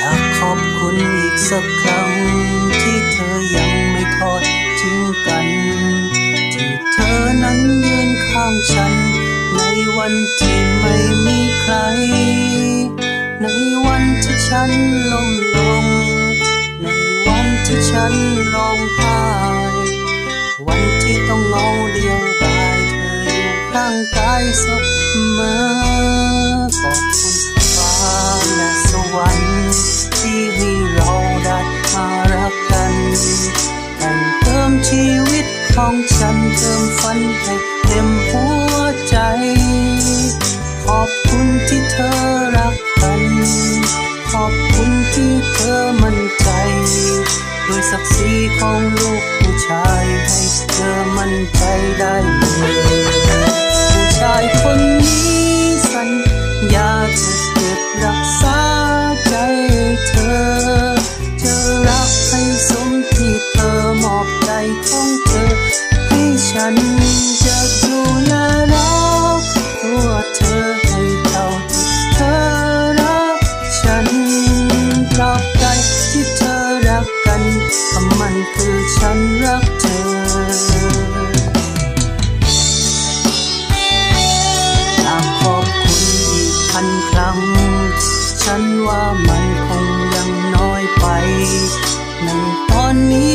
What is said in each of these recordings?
อยากขอบคุณอีกสักครั้ง ที่เธอยังไม่ทอดทิ้งกัน ที่เธอนั้นยืนข้างฉัน ในวันที่ไม่มีใคร ในวันที่ฉันล้มลง ในวันที่ฉันร้องไห้วันที่ต้องเงาเดียวดายเธออยู่ข้างกายเสมอ แต่งเติมชีวิตของฉันเติมฝันให้เต็มหัวใจ ขอบคุณที่เธอรักกัน ขอบคุณที่เธอมั่นใจด้วยศักดิ์ศรีของลูกผู้ชายให้เธอมั่นใจได้ จะดูแลรักตัวเธอให้เท่าที่เธอรักฉันตราบใดที่เธอรักกันคำมันคือฉันรักเธออยากขอบคุณอีกพันครั้ง ฉันว่ามันคงยังน้อยไปในตอนนี้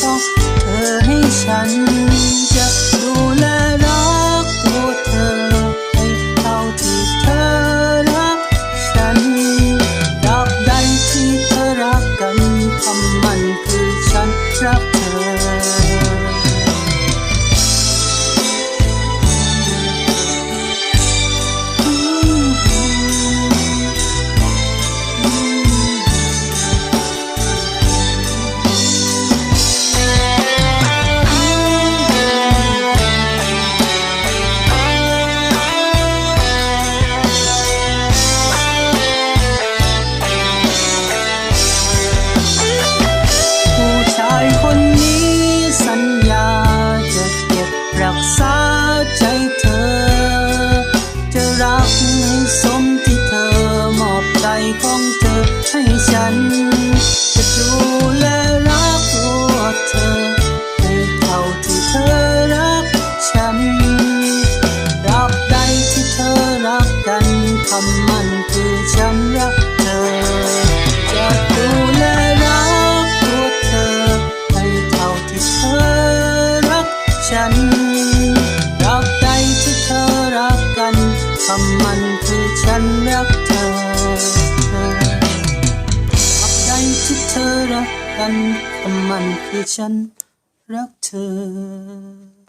ของเธอให้ฉัน ของเธอให้ฉัน จะดูแลรักตัวเธอ ให้เท่าที่เธอรักฉันราบใดที่เธอรักกันคำมันคือฉันรักเธอ จะดูแลรักตัวเธอ ให้เท่าที่เธอรักฉันรักใดที่เธอรักกันคำมันคือฉันรัก กันคำมันคือฉันรักเธอ